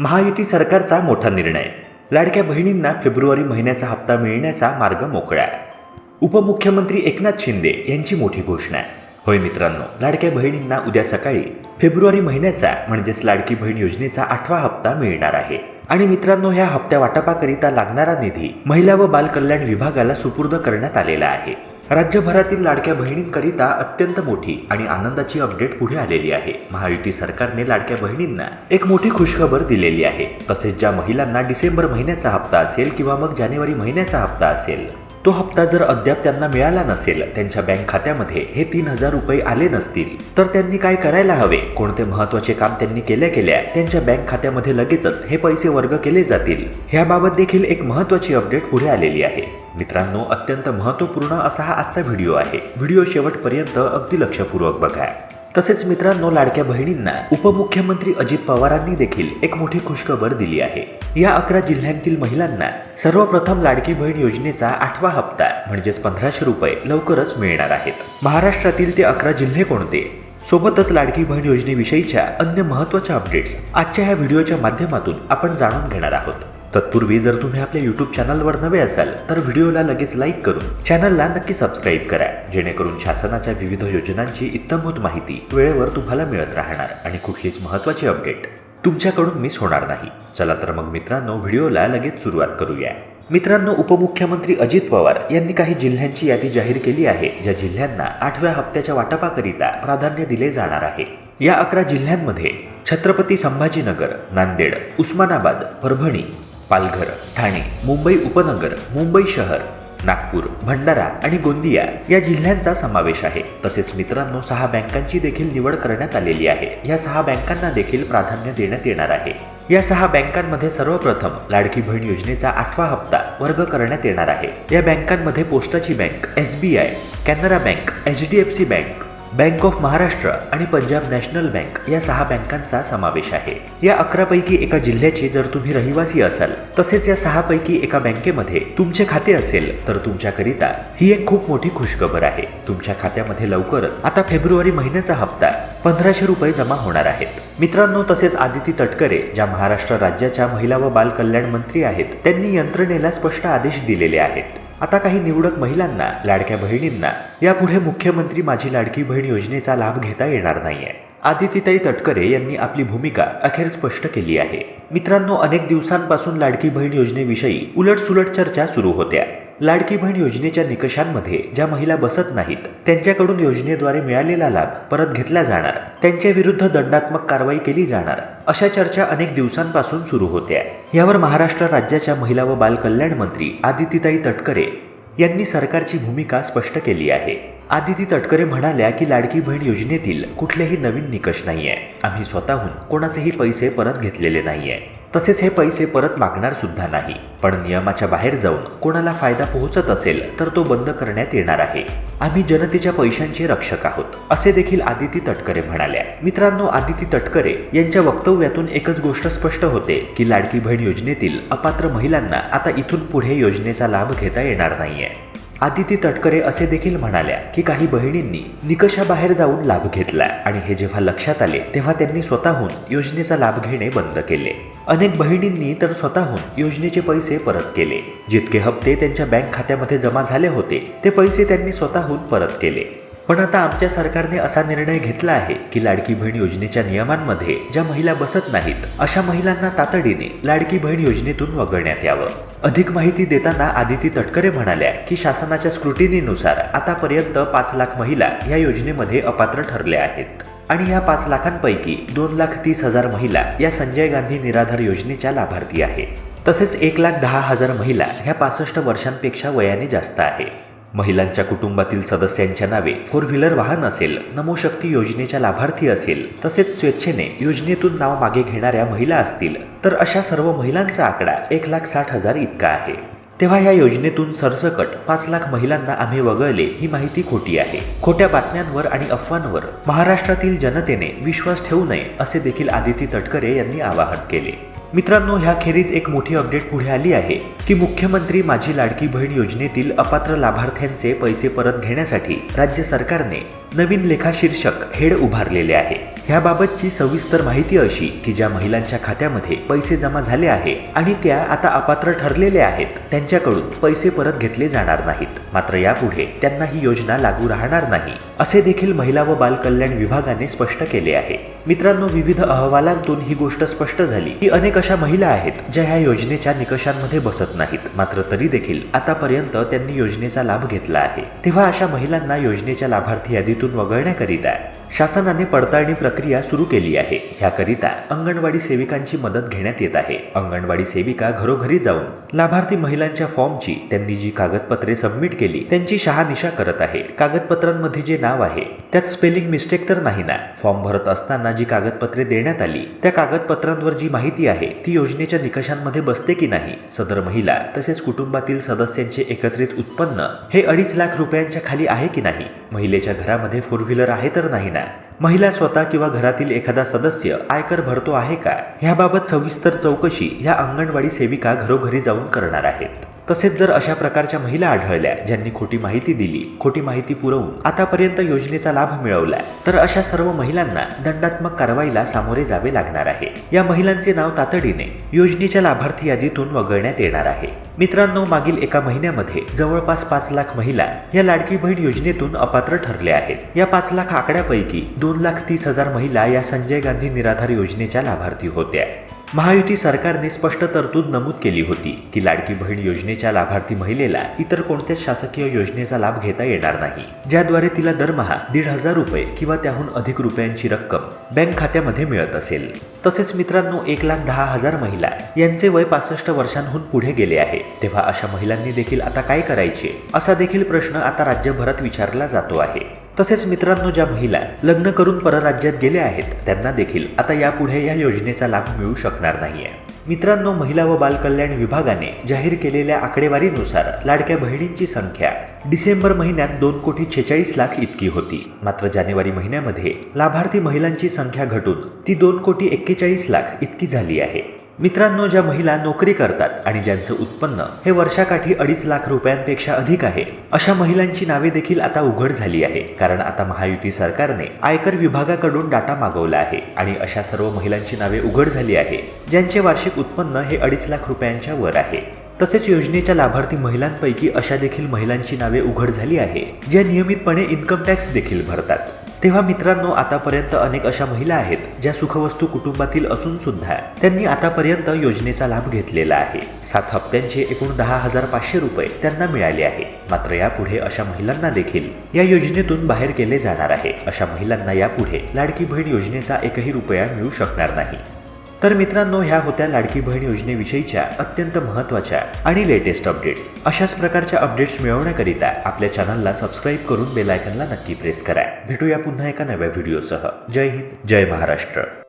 महायुती सरकारचा मोठा निर्णय. लाडक्या बहिणींना फेब्रुवारी महिन्याचा हप्ता मिळण्याचा मार्ग मोकळा. उपमुख्यमंत्री एकनाथ शिंदे यांची मोठी घोषणा होय मित्रांनो लाडक्या बहिणींना उद्या सकाळी फेब्रुवारी महिन्याचा म्हणजेच लाडकी बहीण योजनेचा आठवा हप्ता मिळणार आहे. आणि मित्रांनो ह्या हप्त्या वाटपाकरिता लागणारा निधी महिला व बाल कल्याण विभागाला सुपूर्द करण्यात आलेला आहे. राज्यभरातील लाडक्या बहिणींकरिता अत्यंत मोठी आणि आनंदाची अपडेट पुढे आलेली आहे. महायुती सरकारने लाडक्या बहिणींना एक मोठी खुशखबर दिलेली आहे. तसेच ज्या महिलांना डिसेंबर महिन्याचा हप्ता असेल किंवा मग जानेवारी महिन्याचा हप्ता असेल तो हप्ता जर अद्याप त्यांना मिळाला नसेल त्यांच्या बँक खात्यामध्ये हे तीन हजार रुपये आले नसतील तर त्यांनी काय करायला हवे? कोणते महत्त्वाचे काम त्यांनी केल्या केल्या त्यांच्या बँक खात्यामध्ये लगेचच हे पैसे वर्ग केले जातील? ह्याबाबत देखील एक महत्वाची अपडेट पुढे आलेली आहे. मित्रांनो अत्यंत महत्त्वपूर्ण असा हा आजचा व्हिडिओ आहे. व्हिडिओ शेवटपर्यंत अगदी लक्षपूर्वक बघा. तसेच मित्रांनो लाडक्या बहिणींना उपमुख्यमंत्री अजित पवारांनी देखील एक मोठी खुशखबर दिली आहे. या अकरा जिल्ह्यांतील महिलांना सर्वप्रथम लाडकी बहीण योजनेचा आठवा हप्ता म्हणजेच पंधराशे रुपये लवकरच मिळणार आहेत. महाराष्ट्रातील ते अकरा जिल्हे कोणते? सोबतच लाडकी बहीण योजनेविषयीच्या अन्य महत्त्वाच्या अपडेट्स आजच्या ह्या व्हिडिओच्या माध्यमातून आपण जाणून घेणार आहोत. तत्पूर्वी जर तुम्ही आपल्या यूट्यूब चॅनलवर नवे असाल तर व्हिडिओला लगेच लाईक करून चॅनलला नक्की सबस्क्राईब करा जेणेकरून शासनाच्या विविध योजनांची इत्तमभूत माहिती वेळेवर तुम्हाला मिळत राहणार आणि कुठलीच महत्त्वाची अपडेट तुमच्याकडून मिस होणार नाही. चला तर मग मित्रांनो व्हिडिओला लगेच सुरुवात करूया. मित्रांनो उपमुख्यमंत्री अजित पवार यांनी काही जिल्ह्यांची यादी जाहीर केली आहे ज्या जिल्ह्यांना आठव्या हप्त्याच्या वाटपाकरिता प्राधान्य दिले जाणार आहे. या अकरा जिल्ह्यांमध्ये छत्रपती संभाजीनगर नांदेड उस्मानाबाद परभणी पालघर ठाणे मुंबई उपनगर मुंबई शहर नागपूर भंडारा आणि गोंदिया या जिल्ह्यांचा समावेश आहे. तसेच मित्रांनो सहा बँकांची देखील निवड करण्यात आलेली आहे. या सहा बँकांना देखील प्राधान्य देण्यात येणार आहे. या सहा बँकांमध्ये सर्वप्रथम लाडकी बहीण योजनेचा आठवा हप्ता वर्ग करण्यात येणार आहे. या बँकांमध्ये पोस्टाची bank S B I Canara bank H D F C bank bank of Maharashtra आणि पंजाब नॅशनल बँक या सहा बँकांचा समावेश आहे. या अकरापैकी एका जिल्ह्याचे जर तुम्ही रहिवासी असाल तसेच या सहापैकी एका बँकेमध्ये तुमचे खाते असेल तर तुमच्याकरिता ही एक खूप मोठी खुशखबर आहे. तुमच्या खात्यामध्ये लवकरच आता फेब्रुवारी महिन्याचा हप्ता पंधराशे रुपये जमा होणार आहेत. मित्रांनो तसेच आदिती तटकरे ज्या महाराष्ट्र राज्याच्या महिला व बाल कल्याण मंत्री आहेत त्यांनी यंत्रणेला स्पष्ट आदेश दिलेले आहेत. आता काही निवडक महिलांना लाडक्या बहिणींना यापुढे मुख्यमंत्री माझी लाडकी बहीण योजनेचा लाभ घेता येणार नाहीये. आदितीताई तटकरे यांनी आपली भूमिका अखेर स्पष्ट केली आहे. मित्रांनो अनेक दिवसांपासून लाडकी बहीण योजनेविषयी उलटसुलट चर्चा सुरू होत्या. लाडकी बहीण योजनेच्या निकषांमध्ये ज्या महिला बसत नाहीत त्यांच्याकडून योजनेद्वारे मिळालेला लाभ परत घेतला जाणार. त्यांच्या विरुद्ध दंडात्मक कारवाई केली जाणार. अशा चर्चा अनेक दिवसांपासून सुरू होत्या. यावर महाराष्ट्र राज्याच्या महिला व बालकल्याण मंत्री आदितीताई तटकरे यांनी सरकारची भूमिका स्पष्ट केली आहे. आदिती तटकरे म्हणाल्या की लाडकी बहीण योजनेतील कुठलेही नवीन निकष नाहीये. आम्ही स्वतःहून कोणाचेही पैसे परत घेतलेले नाहीये. तसेच हे पैसे परत मागणार सुद्धा नाही. पण नियमाच्या बाहेर जाऊन कोणाला फायदा पोहोचत असेल तर तो बंद करण्यात येणार आहे. आम्ही जनतेच्या पैशांचे रक्षक आहोत असे देखील आदिती तटकरे म्हणाल्या. मित्रांनो आदिती तटकरे यांच्या वक्तव्यातून एकच गोष्ट स्पष्ट होते की लाडकी बहीण योजनेतील अपात्र महिलांना आता इथून पुढे योजनेचा लाभ घेता येणार नाहीये. आदिती तटकरे असे देखील म्हणाल्या की काही बहिणींनी निकषाबाहेर जाऊन लाभ घेतला आणि हे जेव्हा लक्षात आले तेव्हा त्यांनी स्वतःहून योजनेचा लाभ घेणे बंद केले. अनेक बहिणींनी तर स्वतःहून योजनेचे पैसे परत केले. जितके हप्ते त्यांच्या बँक खात्यामध्ये जमा झाले होते ते पैसे त्यांनी स्वतःहून परत केले. पण आता आमच्या सरकारने असा निर्णय घेतला आहे की लाडकी बहीण योजनेच्या नियमांमध्ये ज्या महिला बसत नाहीत अशा महिलांना तातडीने लाडकी बहीण योजनेतून वगळण्यात यावं. अधिक माहिती देताना आदिती तटकरे म्हणाल्या की शासनाच्या स्क्रुटिनीनुसार आतापर्यंत पाच लाख महिला या योजनेमध्ये अपात्र ठरल्या आहेत. आणि या पाच लाखांपैकी दोन लाख तीस हजार महिला या संजय गांधी निराधार योजनेच्या लाभार्थी आहे. तसेच एक लाख दहा हजार महिला ह्या पासष्ट वर्षांपेक्षा वयाने जास्त आहे. महिलांच्या कुटुंबातील सदस्यांच्या नावे फोर व्हीलर वाहन असेल नमोशक्ती योजनेच्या लाभार्थी असेल तसेच स्वेच्छेने योजनेतून नाव मागे घेणाऱ्या महिला असतील तर अशा सर्व महिलांचा आकडा एक लाख साठ हजार इतका आहे. तेव्हा या योजनेतून सरसकट पाच लाख महिलांना आम्ही वगळले ही माहिती खोटी आहे. खोट्या बातम्यांवर आणि अफवांवर महाराष्ट्रातील जनतेने विश्वास ठेवू नये असे देखील आदिती तटकरे यांनी आवाहन केले. मित्रांनो ह्याखेरीज एक मोठी अपडेट पुढे आली आहे की मुख्यमंत्री माझी लाडकी बहीण योजनेतील अपात्र लाभार्थ्यांचे पैसे परत घेण्यासाठी राज्य सरकारने नवीन लेखा शीर्षक हेड उभारलेले आहे. ह्याबाबतची सविस्तर माहिती अशी की ज्या महिलांच्या खात्यामध्ये पैसे जमा झाले आहे आणि त्या आता अपात्र ठरलेल्या आहेत त्यांच्याकडून पैसे परत घेतले जाणार नाहीत. मात्र यापुढे त्यांना ही योजना लागू राहणार नाही असे देखील महिला व बाल कल्याण विभागाने स्पष्ट केले आहे. मित्रांनो विविध अहवालांतून ही गोष्ट स्पष्ट झाली की अनेक अशा महिला आहेत ज्या ह्या योजनेच्या निकषांमध्ये बसत नाहीत. मात्र तरी देखील आतापर्यंत त्यांनी योजनेचा लाभ घेतला आहे. तेव्हा अशा महिलांना योजनेच्या लाभार्थी यादीतून वगळण्याकरिता शासनाने पडताळणी प्रक्रिया सुरू केली आहे. ह्याकरिता अंगणवाडी सेविकांची मदत घेण्यात येत आहे. अंगणवाडी सेविका घरोघरी जाऊन लाभार्थी महिलांच्या फॉर्मची त्यांनी जी कागदपत्रे सबमिट केली त्यांची शहानिशा करत आहे. कागदपत्रांमध्ये जे नाव आहे त्यात स्पेलिंग मिस्टेक तर नाही ना? फॉर्म भरत असताना जी कागदपत्रे देण्यात आली त्या कागदपत्रांवर जी माहिती आहे ती योजनेच्या निकषांमध्ये बसते की नाही? सदर महिला तसेच कुटुंबातील सदस्यांचे एकत्रित उत्पन्न हे अडीच लाख रुपयांच्या खाली आहे की नाही? महिलेच्या घरामध्ये फोर व्हीलर आहे तर नाही ना? महिला स्वतः किंवा घरातील एखादा सदस्य आयकर भरतो आहे का? ह्याबाबत सविस्तर चौकशी ह्या अंगणवाडी सेविका घरोघरी जाऊन करणार आहेत. तसेच जर अशा प्रकारच्या महिला आढळल्या ज्यांनी खोटी माहिती दिली खोटी माहिती पुरवून आतापर्यंत योजनेचा लाभ मिळवला तर अशा सर्व महिलांना दंडात्मक कारवाईला सामोरे जावे लागणार आहे. या महिलांचे नाव तातडीने योजनेच्या लाभार्थी यादीतून वगळण्यात येणार आहे. मित्रांनो मागील एका महिन्यामध्ये जवळपास पाच लाख महिला या लाडकी बहीण योजनेतून अपात्र ठरल्या आहेत. या पाच लाख आकड्यापैकी दोन लाख तीस हजार महिला या संजय गांधी निराधार योजनेच्या लाभार्थी होत्या. महायुती सरकारने स्पष्ट तरतूद नमूद केली होती की लाडकी बहीण योजनेच्या लाभार्थी महिलेला इतर कोणत्याच शासकीय योजनेचा लाभ घेता येणार नाही ज्याद्वारे तिला दरमहा दीड हजार रुपये किंवा त्याहून अधिक रुपयांची रक्कम बँक खात्यामध्ये मिळत असेल. तसेच मित्रांनो एक लाख दहा हजार महिला यांचे वय पासष्ट वर्षांहून पुढे गेले आहे. तेव्हा अशा महिलांनी देखील आता काय करायचे? असा देखील प्रश्न आता राज्यभरात विचारला जातो आहे. तसेच मित्रांनो ज्या महिला लग्न करून परराज्यात गेल्या आहेत त्यांना देखील आता यापुढे या योजनेचा लाभ मिळू शकणार नाहीये. मित्रांनो महिला व बालकल्याण विभागाने जाहीर केलेल्या आकडेवारीनुसार लाडक्या बहिणींची संख्या डिसेंबर महिन्यात दोन कोटी छेचाळीस लाख इतकी होती. मात्र जानेवारी महिन्यामध्ये लाभार्थी महिलांची संख्या घटून ती दोन कोटी एक्केचाळीस लाख इतकी झाली आहे. मित्रांनो ज्या महिला नोकरी करतात आणि ज्यांचं उत्पन्न हे वर्षाकाठी अडीच लाख रुपयांपेक्षा अधिक आहे अशा महिलांची नावे देखील आता उघड झाली आहे. कारण आता महायुती सरकारने आयकर विभागाकडून डाटा मागवला आहे आणि अशा सर्व महिलांची नावे उघड झाली आहे ज्यांचे वार्षिक उत्पन्न हे अडीच लाख रुपयांच्या वर आहे. तसेच योजनेच्या लाभार्थी महिलांपैकी अशा देखील महिलांची नावे उघड झाली आहे ज्या नियमितपणे इन्कम टॅक्स देखील भरतात. तेव्हा मित्रांनो आतापर्यंत अनेक अशा महिला आहेत ज्या सुखवस्तू कुटुंबातील असून सुद्धा त्यांनी आतापर्यंत योजनेचा लाभ घेतलेला आहे. सात हप्त्यांचे एकूण दहा हजार पाचशे रुपये त्यांना मिळाले आहे. मात्र यापुढे अशा महिलांना देखील या योजनेतून बाहेर केले जाणार आहे. अशा महिलांना यापुढे लाडकी बहीण योजनेचा एकही रुपया मिळू शकणार नाही. तर मित्रांनो ह्या होत्या लाडकी बहीण योजनेविषयीच्या अत्यंत महत्त्वाच्या आणि लेटेस्ट अपडेट्स अशाच प्रकारच्या अपडेट्स मिळवण्याकरिता आपल्या चॅनलला सबस्क्राईब करून बेलायकनला नक्की प्रेस करा. भेटूया पुन्हा एका नव्या व्हिडिओसह जय हिंद जय महाराष्ट्र.